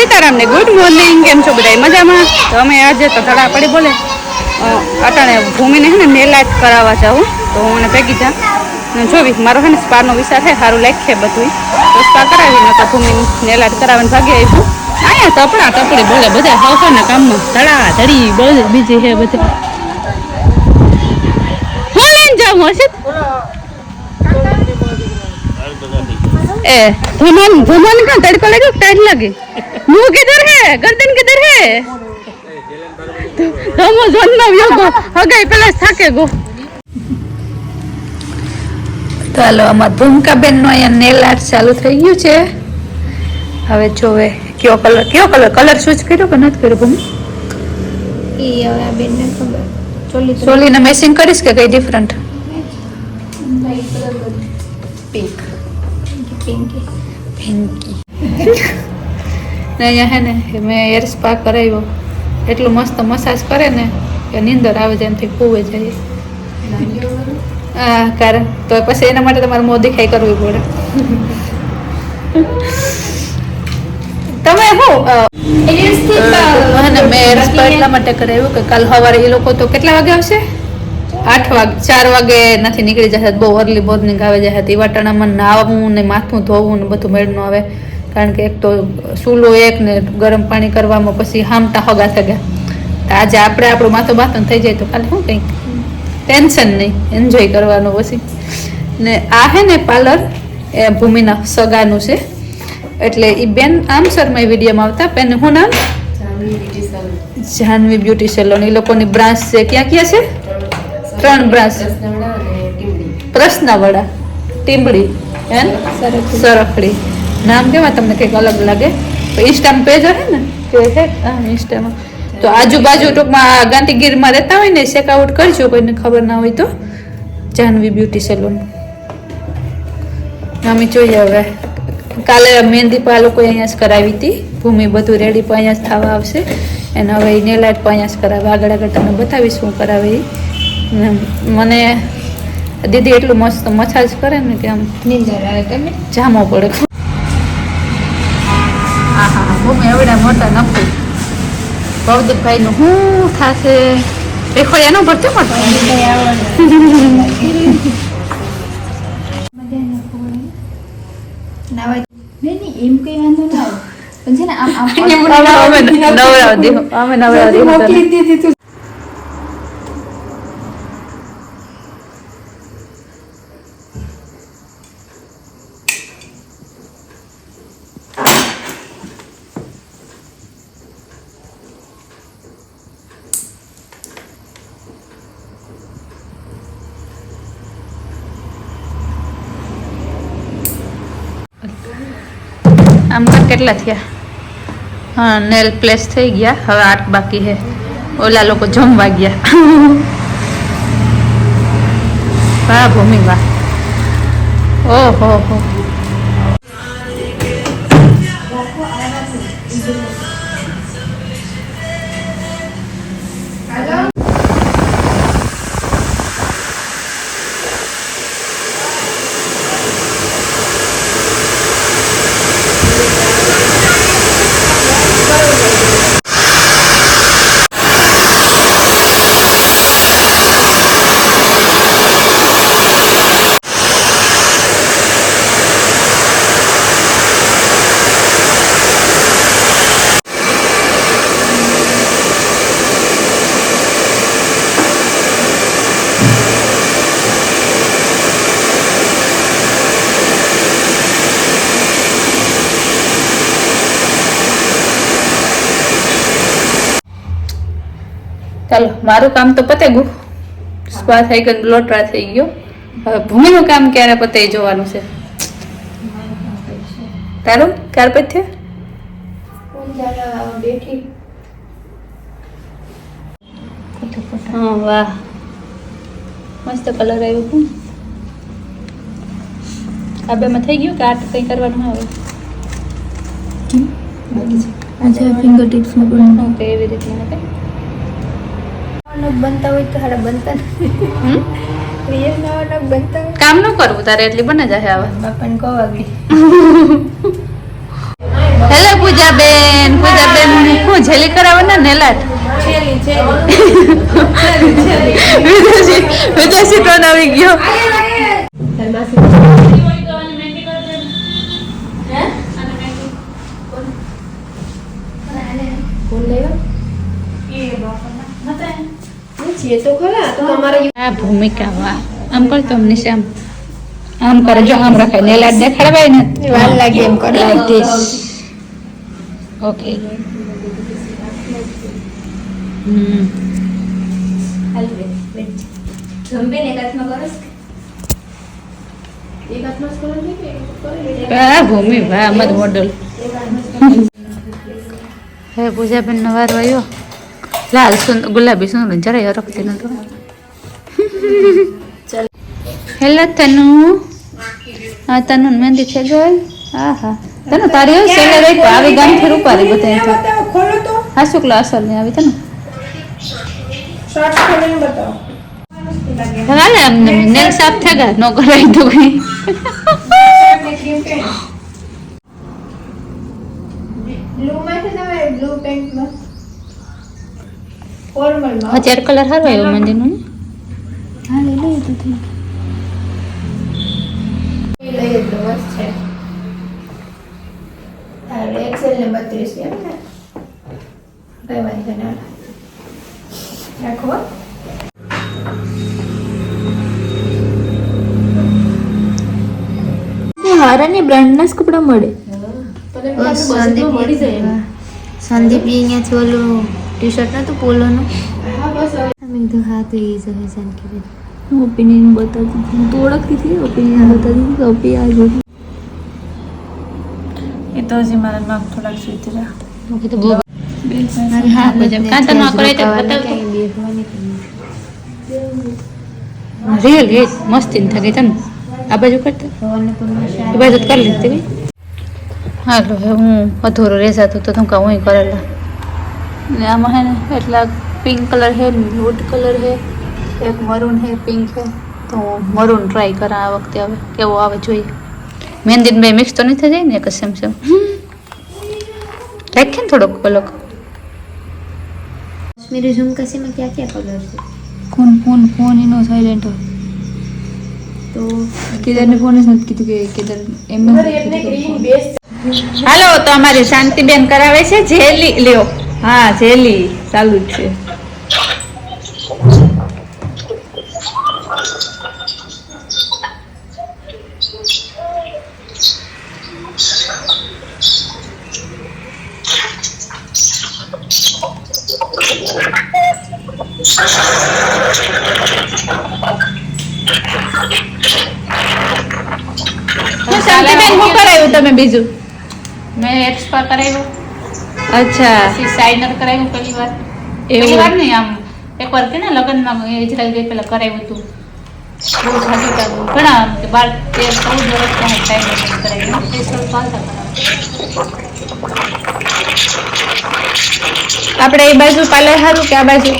સીતારામને good morning કેમ છો બધા મજામાં? તો અમે આજે તો ધડા પડી બોલે. અટાણે ભૂમિને હે ને મેલા જ કરાવવા જાઉં. તો હું ભેગી જા. જોવી, મારો હે ને સ્પારનો વિચાર છે સારું લખે બધું તો સ્પા કરાવી નતો ભૂમિ નેલાટ કરાવીને ભાગી આવીશું અહીંયા તપડા તપડી બોલે બધા હવકાના કામમાં. ધડા, ધડી બહુ બીજી છે બધા. હું લઈને જાઉં હશે? એ, ધુમન ધુમન કાં તડકો લાગ્યો ટાઈટ લાગે? मुंह किधर है गर्दन किधर है ધમો જોન યોગો હગાઈ પેલા થાકે ગો તો હાલો અમાર ભૂમિકાબેન નો અહીંયા નેલ આર્ટ ચાલુ થઈ ગયું છે હવે જોવે કયો કલર કયો કલર કલર ચૂઝ કર્યો કે નથી કર્યો ભૂમિ ઈ હવે આ બેનને ખબર ચોલી તો સોલીને મેચિંગ કરીશ કે કઈ ડિફરન્ટ લાઈટ કલર બધું પિંક પિંકી પિંકી ને અહીંયા હે ને મેં હેર સ્પા કરાવ્યો. એટલું મસ્ત મસાજ કરે ને, કે નીંદર આવે છે એમથી કૂવે જાય. હા, કારણ, તો પછી એના માટે તમારે મોં દેખાઈ કરવી પડે. તમે હું મેં હેર સ્પા એટલા માટે કરાવ્યું કે કાલ સવારે એ લોકો તો કેટલા વાગે આવશે? આઠ વાગે, ચાર વાગે નથી નીકળી જશે, બહુ અર્લી મોર્નિંગ આવે જશે એ વાટાણામાં નાહવું ને માથું ધોવું ને બધું મેળનું આવે. કારણ કે એક તો સૂલો એક ને ગરમ પાણી કરવામાં પછી હામટા હગા થઈ તો આજે આપણે આપણું માથું બાથન થઈ જાય તો કાલે શું કંઈક? ટેન્શન નહીં એન્જોય કરવાનું પછી. ને આ હે ને પાર્લર એ ભૂમિના સગાનું છે. એટલે એ બેન આમ શર્મા વિડીયોમાં આવતા. બેન હું નામ? જાહ્નવી બ્યુટી સેલોન એ લોકોની બ્રાન્ચ છે. ક્યાં ક્યાં છે? ત્રણ બ્રાન્ચ પ્રશ્નવાળા ટીમડી? સરખડી. નામ કેવા તમને કંઈક અલગ લાગે? તો ઇન્સ્ટામાં પેજ હે ને? કે છે હા ઇન્સ્ટામાં તો આજુબાજુ ટૂંકમાં ગાંધીગીરમાં રહેતા હોય ને ચેકઆઉટ કરજો કોઈને ખબર ના હોય તો. જાહ્નવી બ્યુટી સલૂન અમે જોઈએ હવે. કાલે મહેંદી પણ આ લોકોએ અહીંયા જ કરાવી હતી. ભૂમિ બધું રેડી પણ અહીંયા જ થવા આવશે. અને હવે એ નેલાઇટ પણ અહીંયા જ કરાવે. આગળ આગળ તમને બતાવીશ શું કરાવે એ. મને દીદી એટલું મસ્ત મસાજ કરે ને કે આમ નીંદર આવે તમે? જામો પડે. હા હા ભૂમિ એવડા મોટા નખું ભવદીપભાઈ નું શું થશે રેખોડિયા નો ભરતો નહીં એમ કઈ વાંધો ના આવે. પણ છે ને આમ આમ નવરાવ દે અમે નવરાવ મોકલી આમ તો કેટલા થયા? હા નેલ પ્લેસ થઈ ગયા. હવે આઠ બાકી છે. ઓલા લોકો જમવા ગયા. વાહ, ભૂમિ વાહ. ઓહો, હો. ચાલો મારું કામ તો પતે ગયું સ્પા થઈ ગયો લોટરા થઈ ગયો. હવે ભૂમિનું કામ ક્યારે પતે જોવાનું છે. તારું? ક્યારે હા વાહ. મસ્ત કલર આવ્યો કોણ આ બેમાં થઈ ગયું કે આ કંઈ કરવાનું આવે આજે ફિંગર ટિપ્સ પણ. એવી રીતના નવ બનતા હોય તો હાડા બનતા રિયલ નવા નવ બનતા હોય. કામ ન કરવું તારે એટલી બને જાય આવા બાપાને કહવા ગઈ હેલો પૂજાબેન પૂજાબેન હું જેલી કરાવો ને નેલાટ વિદેશી વિદેશી ટોન આવી ગયો. છે તો ખરા તો તમારે આ ભૂમિકા વાહ. આમ કર તો અમને આમ આમ કરે જો આમ રખાય. ને લાડ દેખાડવાય ને. વાર લાગે એમ કરો. Like this okay hmm. આ ભૂમિ વાહ મત મોડલ. હે પૂજાબેન નો વારો આવ્યો. લાલ સુંદર ગુલાબી સુંદર જરાય રખતી નતો હેલો તનુ હા તનુ મહેંદી છે ગઈ હા હા તનુ તારી એવું સેલે રહી આવી ગામથી રૂપારી બધા ખોલો તો હા શુક્લ અસર ને આવી તને શર્ટ ખોલીને બતાવો હાલે આમ નેલ સાફ થઈ ગયા નો કરાય તો કઈ અત્યારે કલર સારો આવ્યો મંદિરનું હા લઈ લઈએ તો. છે. એક્સેલ ને બત્રીસ એમ ને? કઈ વાંધો ના રાખો હારાની બ્રાન્ડના જ કપડાં મળે. સંદીપ અહીંયાથી ઓલું ટી શર્ટ નતું પોલોનું મેં કીધું હા તો એ જ હવે જાનકી હું ઓપિનિયન બતાવતી હતી. હું તો ઓળખતી હતી ઓપિનિયન બતાવતી હતી કે ઓપી આ જોઈ એ તો હજી મારા થોડાક સુધી મૂકી તો બહુ હા પૂજા કાં તો નો તો બતાવ રિયલ એ મસ્તી થઈ ગઈ તને. આ બાજુ કરતા એ બાજુ કરી લીધી હાલો હું અધૂરો રેસાતું તો તું કાં હું કરેલા. ને આમાં હે ને એટલા પિંક કલર હે ન્યૂડ કલર હે એક મરૂન હે પિંક છે તો મરૂન ટ્રાય કરા આ વખતે હવે કેવો આવે જોઈએ. મહેંદીન બે મિક્સ તો નહીં થઈ જાય ને એક સેમ સેમ રાખીએ ને થોડોક અલગ. કાશ્મીરી ઝુમકાશીમાં ક્યાં ક્યાં કલર છે? કોણ ફોન ફોન એનો સાયલેન્ટ તો કેદારને ફોન જ નથી કીધું કે કેદાર એમ હેલો તો અમારી શાંતિબેન કરાવે છે જેલી લ્યો. હા જેલી ચાલુ જ છે. શાંતિબેન શું કરાવ્યું તમે બીજું? મેં એક્સપા કરાવ્યો અચ્છા. પછી સાઇનર કરાવ્યું પહેલી વાર. પહેલી વાર નહીં આમ. એક વાર કે ને લગ્નમાં ઇઝરાયલ ગઈ પહેલાં કરાવ્યું હતું. બહુ જાજુ ટાઈમ ઘણા બાર તેર ચૌદ વર્ષ ટાઈમ કરાવ્યું ફેશિયલ ચાલતા કરાવ્યું આપણે એ બાજુ પાર્લર સારું કે આ બાજુ?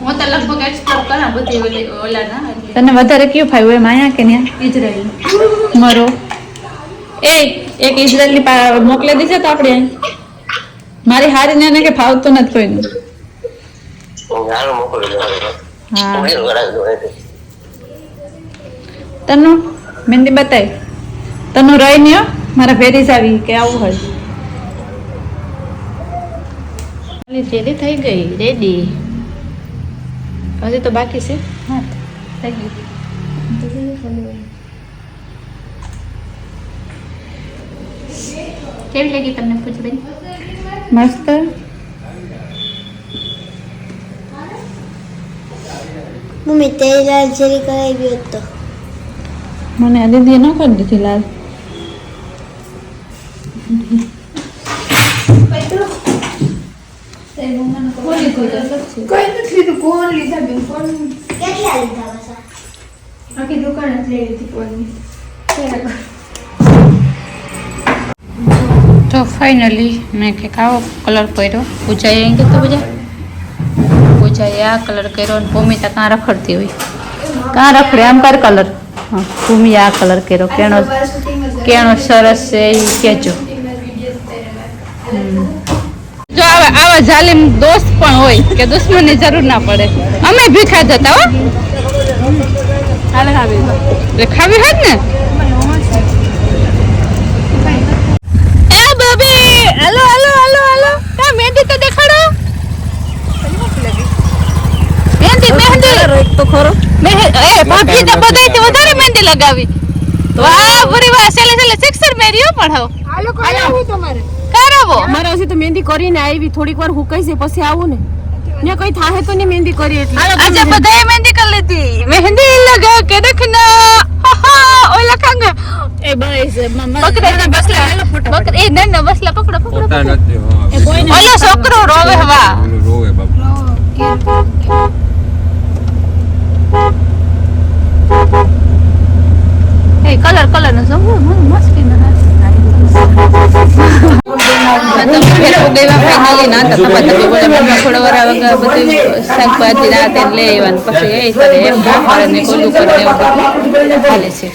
હું તો લગભગ એક્સપ્લોર કરા બધી ઓલી ઓલાના તને વધારે કયું ફાવ્યું એમ અહીંયા કે ત્યાં? ઇઝરાયલ મરો. એ એક ઇઝરાયલની મોકલી દીધે તો આપણે. મારી હારી ને કે ફાવતું નથી કોઈનું. તનું મહેંદી બતાય. તનુ રહી ને મારા ભેરીસ આવી કે આવું હોય. જેલી થઈ ગઈ રેડી હજી તો બાકી છે? હા થઈ ગયું. કેવી લાગી તમને પૂછબેન મસ્ત મમ્મી તે લાલ જેરી કરાવી હતો. મને આ દીદી ન કરી દીધી લાલ. કોઈ નથી લીધું કોણ લીધા બેન કોણ કેટલા લીધા આખી દુકાન જ લઈ લીધી કોણની તો ફાઇનલી મેં કે આવો કલર કર્યો. પૂજાએ એમ કીધું પૂજા. પૂજાએ આ કલર કર્યો અને ભૂમિતા કાં રખડતી હોય. કાં રખડે આમ કર કલર હા ભૂમિ આ કલર કર્યો. કેણો કેણો સરસ છે એ કહેજો જો આવા આવા જાલિમ દોસ્ત પણ હોય કે દુશ્મનની જરૂર ના પડે. અમે ભીખા જતા હો. ખાવી હોત ને એ બેબી હાલો હાલો હાલો હાલો કા મહેંદી તો દેખાડો મહેંદી મહેંદી એક તો ખરો. મહેંદી એ ભાભી તો બધાયથી વધારે મહેંદી લગાવી. વાહ પૂરી વાહ સેલે સેલે સિક્સર મેરીઓ પણ હો હાલો કોણ આવું તમારે. કરાવો. મારે હજી તો મહેંદી કરીને આવી. થોડીક વાર હુકાઈ છે પછી આવું ને. ને કઈ થાય તો નહીં મહેંદી કરી એટલે. આજે બધાએ મહેંદી કરી લીધી. મહેંદી લગા કે રખના હા ઓલા ખાંગા. એ બસ પકડે બસલા પકડે. એ ના ના બસલા પકડો પકડો પોતા નથી હા ઓલો છોકરો રોવે હવા ઓલું રોવે બાપુ. ફેર ઉગેવા ફાઇનલી ના તો તમે તમે બોલે મમ્મી થોડો વાર વગર બધું શાકભાજી રાતે લઈ આવવાનું પછી એ કરે એમ કરે ને કોલું કરે ને એવું હાલે છે.